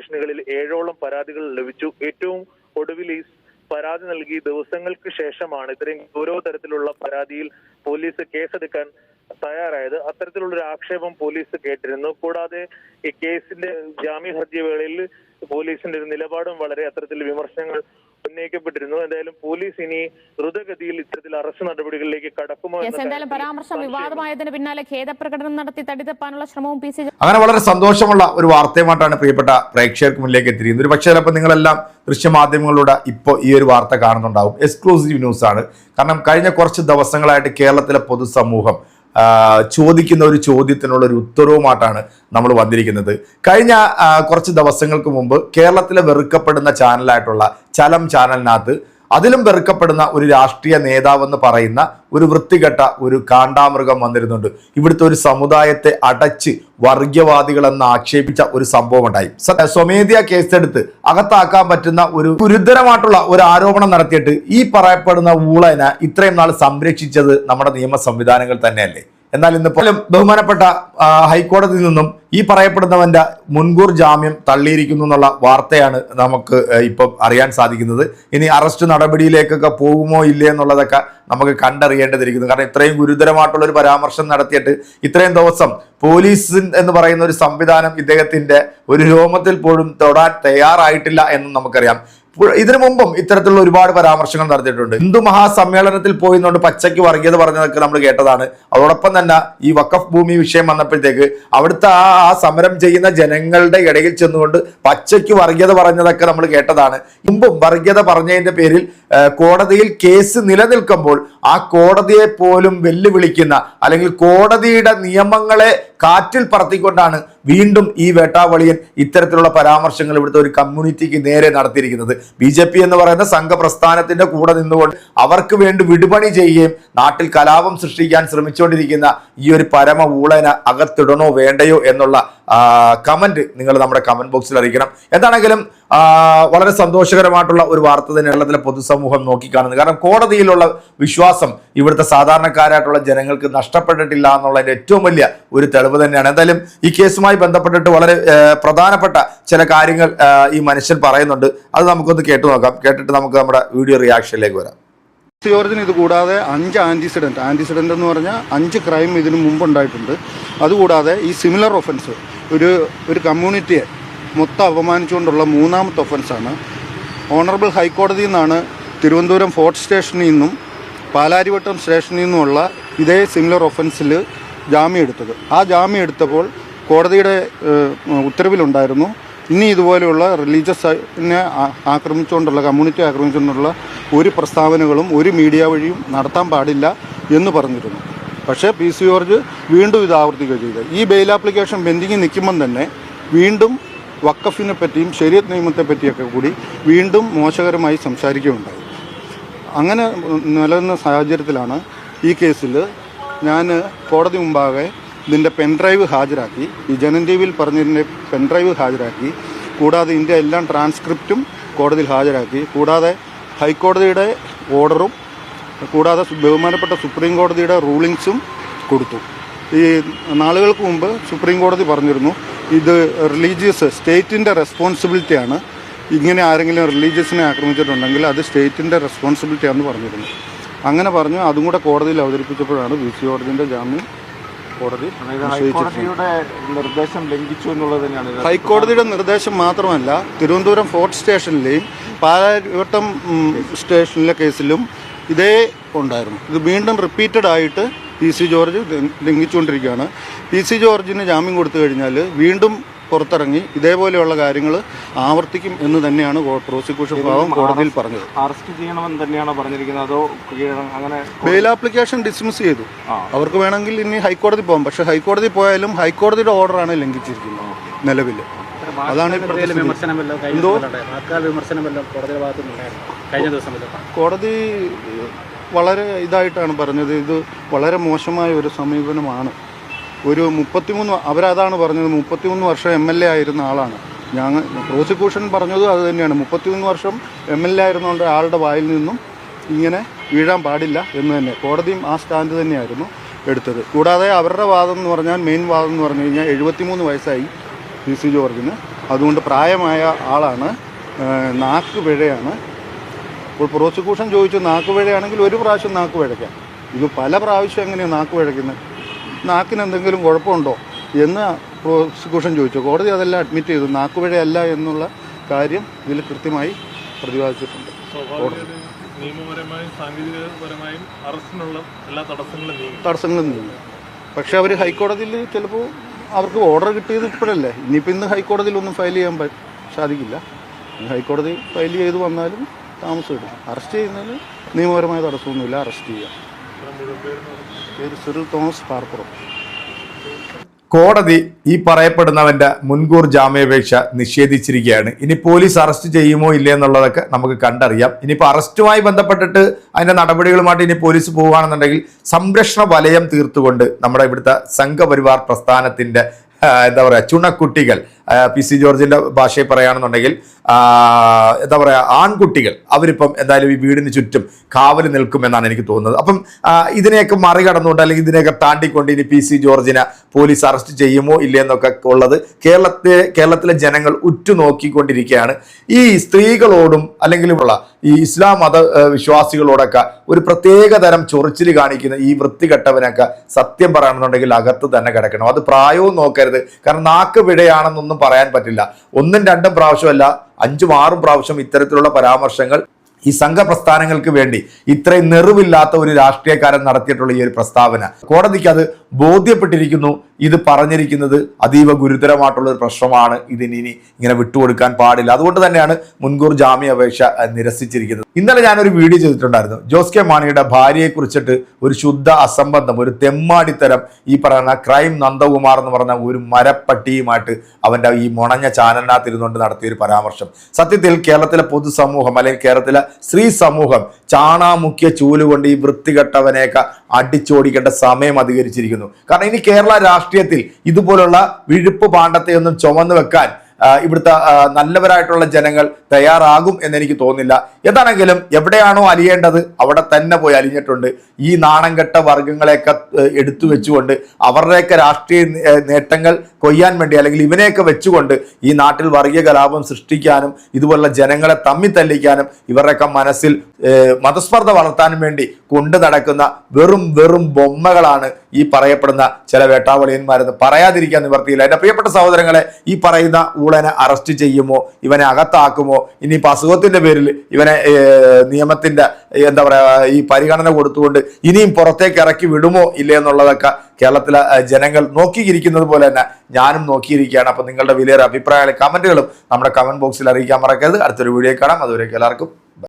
സ്റ്റേഷനുകളിൽ ഏഴോളം പരാതികൾ ലഭിച്ചു. ഏറ്റവും ഒടുവിൽ ഈ പരാതി നൽകി ദിവസങ്ങൾക്ക് ശേഷമാണ് ഇത്രയും ഓരോ തരത്തിലുള്ള പരാതിയിൽ പോലീസ് കേസെടുക്കാൻ തയ്യാറായത്. അത്തരത്തിലുള്ള ഒരു ആക്ഷേപം പോലീസ് കേട്ടിരുന്നു. കൂടാതെ ഈ കേസിന്റെ ജാമ്യ ഹർജി വേളയിൽ പോലീസിന്റെ ഒരു നിലപാടും വളരെ അത്തരത്തിൽ വിമർശനങ്ങൾ ഉന്നയിക്കപ്പെട്ടിരുന്നു. എന്തായാലും പോലീസ് ഇനി ദ്രുതഗതിയിൽ ഇത്തരത്തിൽ അറസ്റ്റ് നടപടികളിലേക്ക് കടക്കുമോ എന്തായാലും പരാമർശം. വിവാദമായതിന് പിന്നാലെ ഖേദപ്രകടനം നടത്തി തടിതപ്പാനുള്ള ശ്രമവും പി സി അങ്ങനെ വളരെ സന്തോഷമുള്ള ഒരു വാർത്തയുമായിട്ടാണ് പ്രിയപ്പെട്ട പ്രേക്ഷകർക്ക് മുന്നിലേക്ക് എത്തിയിരിക്കുന്നത്. ഒരു പക്ഷേ ചിലപ്പോൾ നിങ്ങളെല്ലാം ദൃശ്യമാധ്യമങ്ങളിലൂടെ ഇപ്പോൾ ഈ ഒരു വാർത്ത കാണുന്നുണ്ടാവും. എക്സ്ക്ലൂസീവ് ന്യൂസ് ആണ്. കാരണം കഴിഞ്ഞ കുറച്ച് ദിവസങ്ങളായിട്ട് കേരളത്തിലെ പൊതുസമൂഹം ചോദിക്കുന്ന ഒരു ചോദ്യത്തിനുള്ള ഒരു ഉത്തരവുമായിട്ടാണ് നമ്മൾ വന്നിരിക്കുന്നത്. കഴിഞ്ഞ കുറച്ച് ദിവസങ്ങൾക്ക് മുമ്പ് കേരളത്തിലെ വെറുക്കപ്പെടുന്ന ചാനലായിട്ടുള്ള ചലം ചാനലിനകത്ത് അതിലും വെറുക്കപ്പെടുന്ന ഒരു രാഷ്ട്രീയ നേതാവെന്ന് പറയുന്ന ഒരു വൃത്തികെട്ട ഒരു കാണ്ടാമൃഗം വന്നിരുന്നുണ്ട്. ഇവിടുത്തെ ഒരു സമുദായത്തെ അടച്ച് വർഗീയവാദികളെന്ന് ആക്ഷേപിച്ച ഒരു സംഭവം ഉണ്ടായി. സ്വമേധ്യ കേസെടുത്ത് അകത്താക്കാൻ പറ്റുന്ന ഒരു ഗുരുതരമായിട്ടുള്ള ഒരു ആരോപണം നടത്തിയിട്ട് ഈ പറയപ്പെടുന്ന ഊളനെ ഇത്രയും നാൾ സംരക്ഷിച്ചത് നമ്മുടെ നിയമ സംവിധാനങ്ങൾ തന്നെയല്ലേ? എന്നാൽ ഇന്ന് പോലും ബഹുമാനപ്പെട്ട ഹൈക്കോടതിയിൽ നിന്നും ഈ പറയപ്പെടുന്നവന്റെ മുൻകൂർ ജാമ്യം തള്ളിയിരിക്കുന്നു എന്നുള്ള വാർത്തയാണ് നമുക്ക് ഇപ്പം അറിയാൻ സാധിക്കുന്നത്. ഇനി അറസ്റ്റ് നടപടിയിലേക്കൊക്കെ പോകുമോ ഇല്ലേ എന്നുള്ളതൊക്കെ നമുക്ക് കണ്ടറിയേണ്ടതിരിക്കുന്നു. കാരണം ഇത്രയും ഗുരുതരമായിട്ടുള്ള ഒരു പരാമർശം നടത്തിയിട്ട് ഇത്രയും ദിവസം പോലീസ് എന്ന് പറയുന്ന ഒരു സംവിധാനം ഇദ്ദേഹത്തിന്റെ ഒരു രോമത്തിൽ പോലും തൊടാൻ തയ്യാറായിട്ടില്ല എന്നും നമുക്കറിയാം. ഇതിനു മുമ്പും ഇത്തരത്തിലുള്ള ഒരുപാട് പരാമർശങ്ങൾ നടത്തിയിട്ടുണ്ട്. ഹിന്ദു മഹാസമ്മേളനത്തിൽ പോയി എന്നുകൊണ്ട് പച്ചയ്ക്ക് വർഗീയത പറഞ്ഞതൊക്കെ നമ്മൾ കേട്ടതാണ്. അതോടൊപ്പം തന്നെ ഈ വക്കഫ് ഭൂമി വിഷയം വന്നപ്പോഴത്തേക്ക് അവിടുത്തെ ആ ആ സമരം ചെയ്യുന്ന ജനങ്ങളുടെ ഇടയിൽ ചെന്നുകൊണ്ട് പച്ചയ്ക്ക് വർഗീയത പറഞ്ഞതൊക്കെ നമ്മൾ കേട്ടതാണ്. മുമ്പും വർഗീയത പറഞ്ഞതിന്റെ പേരിൽ കോടതിയിൽ കേസ് നിലനിൽക്കുമ്പോൾ ആ കോടതിയെ പോലും വെല്ലുവിളിക്കുന്ന അല്ലെങ്കിൽ കോടതിയുടെ നിയമങ്ങളെ കാറ്റിൽ പറത്തിക്കൊണ്ടാണ് വീണ്ടും ഈ വേട്ടാവളിയൻ ഇത്തരത്തിലുള്ള പരാമർശങ്ങൾ ഇവിടുത്തെ ഒരു കമ്മ്യൂണിറ്റിക്ക് നേരെ നടത്തിയിരിക്കുന്നത്. ബി ജെ പി എന്ന് പറയുന്ന സംഘപ്രസ്ഥാനത്തിന്റെ കൂടെ നിന്നുകൊണ്ട് അവർക്ക് വേണ്ടി വിടുപണി ചെയ്യുകയും നാട്ടിൽ കലാപം സൃഷ്ടിക്കാൻ ശ്രമിച്ചുകൊണ്ടിരിക്കുന്ന ഈ ഒരു പരമ ഊളന അകത്തിടണോ വേണ്ടയോ എന്നുള്ള കമന്റ് നിങ്ങൾ നമ്മുടെ കമന്റ് ബോക്സിൽ അറിയിക്കണം. എന്താണെങ്കിലും വളരെ സന്തോഷകരമായിട്ടുള്ള ഒരു വാർത്ത തന്നെ കേരളത്തിലെ പൊതുസമൂഹം നോക്കിക്കാണുന്നത്. കാരണം കോടതിയിലുള്ള വിശ്വാസം ഇവിടുത്തെ സാധാരണക്കാരായിട്ടുള്ള ജനങ്ങൾക്ക് നഷ്ടപ്പെട്ടിട്ടില്ല എന്നുള്ളതിന്റെ ഏറ്റവും വലിയ ഒരു തെളിവ് തന്നെയാണ്. എന്തായാലും ഈ കേസുമായി ബന്ധപ്പെട്ടിട്ട് വളരെ പ്രധാനപ്പെട്ട ചില കാര്യങ്ങൾ ഈ മനുഷ്യൻ പറയുന്നുണ്ട്. അത് നമുക്കൊന്ന് കേട്ടു നോക്കാം. കേട്ടിട്ട് നമുക്ക് നമ്മുടെ വീഡിയോ റിയാക്ഷനിലേക്ക് വരാം. ജോർജിന് ഇത് കൂടാതെ അഞ്ച് ആന്റിസിഡന്റ് ആന്റിസിഡന്റ് എന്ന് പറഞ്ഞാൽ അഞ്ച് ക്രൈം ഇതിനു മുമ്പ് ഉണ്ടായിട്ടുണ്ട് അതുകൂടാതെ ഈ സിമിലർ ഒഫൻസ് ഒരു ഒരു കമ്മ്യൂണിറ്റിയെ മൊത്തം അപമാനിച്ചുകൊണ്ടുള്ള മൂന്നാമത്തെ ഒഫൻസാണ് ഓണറബിൾ ഹൈക്കോടതിയിൽ നിന്നാണ് തിരുവനന്തപുരം ഫോർട്ട് സ്റ്റേഷനിൽ നിന്നും പാലാരിവട്ടം സ്റ്റേഷനിൽ നിന്നുമുള്ള ഇതേ സിമിലർ ഒഫൻസിൽ ജാമ്യം എടുത്തത്. ആ ജാമ്യം എടുത്തപ്പോൾ കോടതിയുടെ ഉത്തരവിലുണ്ടായിരുന്നു. ഇനി ഇതുപോലെയുള്ള റിലീജിയസിനെ ആക്രമിച്ചുകൊണ്ടുള്ള കമ്മ്യൂണിറ്റി ആക്രമിച്ചുകൊണ്ടുള്ള ഒരു പ്രസ്താവനകളും ഒരു മീഡിയ വഴിയും നടത്താൻ പാടില്ല എന്ന് പറഞ്ഞിരുന്നു. പക്ഷേ പി സി ജോർജ് വീണ്ടും ഇത് ആവർത്തിക്കുകയോ ചെയ്തത് ഈ ബെയിൽ ആപ്ലിക്കേഷൻ പെൻഡിങ്ങിൽ നിൽക്കുമ്പം തന്നെ വീണ്ടും വക്കഫിനെ പറ്റിയും ശരീരത്ത് നിയമത്തെ പറ്റിയൊക്കെ കൂടി വീണ്ടും മോശകരമായി സംസാരിക്കുകയുണ്ടായി. അങ്ങനെ നിലനിന്ന സാഹചര്യത്തിലാണ് ഈ കേസിൽ ഞാൻ കോടതി മുമ്പാകെ ഇതിന്റെ പെൻഡ്രൈവ് ഹാജരാക്കി ഈ ജനൻ ടി വിയിൽ പറഞ്ഞതിന്റെ പെൻഡ്രൈവ് ഹാജരാക്കി കൂടാതെ ഇതിന്റെ എല്ലാം ട്രാൻസ്ക്രിപ്റ്റും കോടതിയിൽ ഹാജരാക്കി കൂടാതെ ഹൈക്കോടതിയുടെ ഓർഡറും കൂടാതെ ബഹുമാനപ്പെട്ട സുപ്രീം കോടതിയുടെ റൂളിങ്സും കൊടുത്തു. ഈ നാളുകൾക്ക് മുമ്പ് സുപ്രീം കോടതി പറഞ്ഞിരുന്നു ഇത് റിലീജിയസ് സ്റ്റേറ്റിന്റെ റെസ്പോൺസിബിലിറ്റിയാണ് ഇങ്ങനെ ആരെങ്കിലും റിലീജിയസിനെ ആക്രമിച്ചിട്ടുണ്ടെങ്കിൽ അത് സ്റ്റേറ്റിന്റെ റെസ്പോൺസിബിലിറ്റിയാണെന്ന് പറഞ്ഞിരുന്നു. അങ്ങനെ പറഞ്ഞു അതും കൂടെ കോടതിയിൽ അവതരിപ്പിച്ചപ്പോഴാണ് വി. സി. ജോർജിന്റെ ജാമ്യം കോടതി നിർദ്ദേശം ലംഘിച്ചു എന്നുള്ളത് തന്നെയാണ്. ഹൈക്കോടതിയുടെ നിർദ്ദേശം മാത്രമല്ല തിരുവനന്തപുരം ഫോർട്ട് സ്റ്റേഷനിലെയും പാലാരിവട്ടം സ്റ്റേഷനിലെ കേസിലും ഇതേ ഉണ്ടായിരുന്നു. ഇത് വീണ്ടും റിപ്പീറ്റഡ് ആയിട്ട് പി സി ജോർജ് ലംഘ- ലംഘിച്ചുകൊണ്ടിരിക്കുകയാണ് പി സി ജോർജിന് ജാമ്യം കൊടുത്തു കഴിഞ്ഞാൽ വീണ്ടും പുറത്തിറങ്ങി ഇതേപോലെയുള്ള കാര്യങ്ങൾ ആവർത്തിക്കും എന്ന് തന്നെയാണ് പ്രോസിക്യൂഷൻ വിഭാഗം കോടതിയിൽ പറഞ്ഞത്. അറസ്റ്റ് ചെയ്യണമെന്ന് തന്നെയാണോ പറഞ്ഞിരിക്കുന്നത്? അതോ അങ്ങനെ ബെയിൽ ആപ്ലിക്കേഷൻ ഡിസ്മിസ് ചെയ്തു. അവർക്ക് വേണമെങ്കിൽ ഇനി ഹൈക്കോടതി പോകാം. പക്ഷേ ഹൈക്കോടതി പോയാലും ഹൈക്കോടതിയുടെ ഓർഡറാണ് ലംഘിച്ചിരിക്കുന്നത് നിലവിൽ. അതാണ് ഇപ്പോഴത്തെ. വിമർശനമല്ലോ എന്തോ? ദിവസം വാക്കാൽ വിമർശനമല്ലോ കോടതിയുടെ കഴിഞ്ഞ ദിവസം കോടതി വളരെ ഇതായിട്ടാണ് പറഞ്ഞത്. ഇത് വളരെ മോശമായ ഒരു സമീപനമാണ്. ഒരു മുപ്പത്തിമൂന്ന് അവരതാണ് പറഞ്ഞത്. മുപ്പത്തിമൂന്ന് വർഷം എം എൽ എ ആയിരുന്ന ആളാണ്. ഞാൻ പ്രോസിക്യൂഷൻ പറഞ്ഞതും അത് തന്നെയാണ്. മുപ്പത്തിമൂന്ന് വർഷം എം എൽ എ ആയിരുന്നുകൊണ്ട് ആളുടെ വായിൽ നിന്നും ഇങ്ങനെ വീഴാൻ പാടില്ല എന്ന് തന്നെ. കോടതിയും ആ സ്റ്റാൻഡ് തന്നെയായിരുന്നു എടുത്തത്. കൂടാതെ അവരുടെ വാദം എന്ന് പറഞ്ഞാൽ മെയിൻ വാദം എന്ന് പറഞ്ഞു കഴിഞ്ഞാൽ എഴുപത്തിമൂന്ന് വയസ്സായി പി സി ജോർജിന് അതുകൊണ്ട് പ്രായമായ ആളാണ് നാക്ക് പിഴയാണ് ഇപ്പോൾ പ്രോസിക്യൂഷൻ ചോദിച്ചു നാക്ക് പിഴയാണെങ്കിൽ ഒരു പ്രാവശ്യം നാക്ക് പിഴയ്ക്കാം. ഇത് പല പ്രാവശ്യം എങ്ങനെയാണ് നാക്ക് പിഴയ്ക്കുന്നത് നാക്കിന് എന്തെങ്കിലും കുഴപ്പമുണ്ടോ? എന്ന് പ്രോസിക്യൂഷൻ ചോദിച്ചു. കോടതി അതെല്ലാം അഡ്മിറ്റ് ചെയ്തു. നാക്ക് പിഴയല്ല എന്നുള്ള കാര്യം ഇതിൽ കൃത്യമായി പ്രതിപാദിച്ചിട്ടുണ്ട്. നിയമപരമായും സാങ്കേതികപരമായും അറസ്റ്റിനുള്ള എല്ലാ തടസ്സങ്ങളും തടസ്സങ്ങളും നീങ്ങി. പക്ഷെ അവർ ഹൈക്കോടതിയിൽ ചിലപ്പോൾ അവർക്ക് ഓർഡർ കിട്ടിയത് ഇപ്പോഴല്ലേ ഇനിയിപ്പോൾ ഇന്ന് ഹൈക്കോടതിയിൽ ഒന്നും ഫയൽ ചെയ്യാൻ സാധിക്കില്ല ഹൈക്കോടതി ഫയൽ ചെയ്ത് വന്നാലും താമസം ഇടും അറസ്റ്റ് ചെയ്യുന്നതിന് നിയമപരമായ തടസ്സമൊന്നുമില്ല അറസ്റ്റ് ചെയ്യാം പേര് സിറിൽ തോമസ് പാർപ്പുറം കോടതി ഈ പറയപ്പെടുന്നവന്റെ മുൻകൂർ ജാമ്യാപേക്ഷ നിഷേധിച്ചിരിക്കുകയാണ്. ഇനി പോലീസ് അറസ്റ്റ് ചെയ്യുമോ ഇല്ലേ എന്നുള്ളതൊക്കെ നമുക്ക് കണ്ടറിയാം. ഇനിയിപ്പോൾ അറസ്റ്റുമായി ബന്ധപ്പെട്ടിട്ട് അതിന്റെ നടപടികളുമായിട്ട് ഇനി പോലീസ് പോവുകയാണെന്നുണ്ടെങ്കിൽ സംരക്ഷണ വലയം തീർത്തുകൊണ്ട് നമ്മുടെ ഇവിടുത്തെ സംഘപരിവാർ പ്രസ്ഥാനത്തിന്റെ എന്താ പറയുക ചുണക്കുട്ടികൾ പി സി ജോർജിന്റെ ഭാഷയിൽ പറയുകയാണെന്നുണ്ടെങ്കിൽ എന്താ പറയുക ആൺകുട്ടികൾ അവരിപ്പം എന്തായാലും ഈ വീടിന് ചുറ്റും കാവൽ നിൽക്കുമെന്നാണ് എനിക്ക് തോന്നുന്നത്. അപ്പം ഇതിനെയൊക്കെ മറികടന്നുകൊണ്ട് അല്ലെങ്കിൽ ഇതിനെയൊക്കെ താണ്ടിക്കൊണ്ട് ഇനി പി സി ജോർജിനെ പോലീസ് അറസ്റ്റ് ചെയ്യുമോ ഇല്ലയെന്നൊക്കെ ഉള്ളത് കേരളത്തെ കേരളത്തിലെ ജനങ്ങൾ ഉറ്റുനോക്കിക്കൊണ്ടിരിക്കുകയാണ്. ഈ സ്ത്രീകളോടും അല്ലെങ്കിൽ ഉള്ള ഈ ഇസ്ലാം മത വിശ്വാസികളോടൊക്കെ ഒരു പ്രത്യേക തരം ചൊറിച്ചിൽ കാണിക്കുന്ന ഈ വൃത്തികെട്ടവനൊക്കെ സത്യം പറയണമെന്നുണ്ടെങ്കിൽ അകത്ത് തന്നെ കിടക്കണം. അത് പ്രായവും നോക്കരുത്. കാരണം നാക്ക് പിഴയാണെന്നൊന്നും പറയാൻ പറ്റില്ല. ഒന്നും രണ്ടും പ്രാവശ്യമല്ല അഞ്ചും ആറും പ്രാവശ്യം ഇത്തരത്തിലുള്ള പരാമർശങ്ങൾ ഈ സംഘപ്രസ്ഥാനങ്ങൾക്ക് വേണ്ടി ഇത്രയും നെറിവില്ലാത്ത ഒരു രാഷ്ട്രീയക്കാരൻ നടത്തിയിട്ടുള്ള ഈ ഒരു പ്രസ്താവന. കോടതിക്ക് അത് ബോധ്യപ്പെട്ടിരിക്കുന്നു. ഇത് പറഞ്ഞിരിക്കുന്നത് അതീവ ഗുരുതരമായിട്ടുള്ള ഒരു പ്രശ്നമാണ്. ഇതിനി ഇനി ഇങ്ങനെ വിട്ടുകൊടുക്കാൻ പാടില്ല. അതുകൊണ്ട് തന്നെയാണ് മുൻകൂർ ജാമ്യാപേക്ഷ നിരസിച്ചിരിക്കുന്നത്. ഇന്നലെ ഞാനൊരു വീഡിയോ ചെയ്തിട്ടുണ്ടായിരുന്നു. ജോസ് കെ മാണിയുടെ ഭാര്യയെ കുറിച്ചിട്ട് ഒരു ശുദ്ധ അസംബന്ധം ഒരു തെമ്മാടിത്തരം ഈ പറയുന്ന ക്രൈം നന്ദകുമാർ എന്ന് പറഞ്ഞ ഒരു മരപ്പട്ടിയുമായിട്ട് അവന്റെ ഈ മുണഞ്ഞ ചാനലിനകത്ത് ഇരുന്നുകൊണ്ട് നടത്തിയ ഒരു പരാമർശം. സത്യത്തിൽ കേരളത്തിലെ പൊതുസമൂഹം അല്ലെങ്കിൽ കേരളത്തിലെ സ്ത്രീ സമൂഹം ചാണാമുഖ്യ ചൂലുകൊണ്ട് ഈ വൃത്തികെട്ടവനെയൊക്കെ അടിച്ചോടിക്കേണ്ട സമയം അധികരിച്ചിരിക്കുന്നു. കാരണം ഇനി കേരള രാഷ്ട്രീയത്തിൽ ഇതുപോലുള്ള വിഴുപ്പ് പാണ്ഡത്തെ ഒന്നും ചുമന്നു വെക്കാൻ ഇവിടുത്തെ നല്ലവരായിട്ടുള്ള ജനങ്ങൾ തയ്യാറാകും എന്നെനിക്ക് തോന്നില്ല എന്താണെങ്കിലും എവിടെയാണോ അലിയേണ്ടത് അവിടെ തന്നെ പോയി അലിഞ്ഞിട്ടുണ്ട്. ഈ നാണംകെട്ട വർഗങ്ങളെയൊക്കെ എടുത്തു വെച്ചുകൊണ്ട് അവരുടെയൊക്കെ രാഷ്ട്രീയ നേട്ടങ്ങൾ കൊയ്യാൻ വേണ്ടി അല്ലെങ്കിൽ ഇവനെയൊക്കെ വെച്ചുകൊണ്ട് ഈ നാട്ടിൽ വർഗീയ കലാപം സൃഷ്ടിക്കാനും ഇതുപോലുള്ള ജനങ്ങളെ തമ്മിൽ തല്ലിക്കാനും ഇവരുടെയൊക്കെ മനസ്സിൽ മതസ്പർദ്ധ വളർത്താനും വേണ്ടി കൊണ്ടു നടക്കുന്ന വെറും വെറും ബൊമ്മകളാണ് ഈ പറയപ്പെടുന്ന ചില വേട്ടാവളിയന്മാരെന്ന് പറയാതിരിക്കാൻ നിവർത്തിയില്ല. എന്റെ പ്രിയപ്പെട്ട സഹോദരങ്ങളെ ഈ പറയുന്ന ഊളനെ അറസ്റ്റ് ചെയ്യുമോ? ഇവനെ അകത്താക്കുമോ? ഇനി അസുഖത്തിന്റെ പേരിൽ ഇവനെ നിയമത്തിന്റെ എന്താ പറയുക ഈ പരിഗണന കൊടുത്തുകൊണ്ട് ഇനിയും പുറത്തേക്ക് ഇറക്കി വിടുമോ ഇല്ലേ എന്നുള്ളതൊക്കെ കേരളത്തിലെ ജനങ്ങൾ നോക്കിയിരിക്കുന്നത് പോലെ തന്നെ ഞാനും നോക്കിയിരിക്കുകയാണ്. അപ്പോൾ നിങ്ങളുടെ വിലയേറെ അഭിപ്രായങ്ങളും കമന്റുകളും നമ്മുടെ കമന്റ് ബോക്സിൽ അറിയിക്കാൻ മറക്കരുത്. അടുത്തൊരു വീഡിയോ കാണാം. അതുവരേക്കും എല്ലാവർക്കും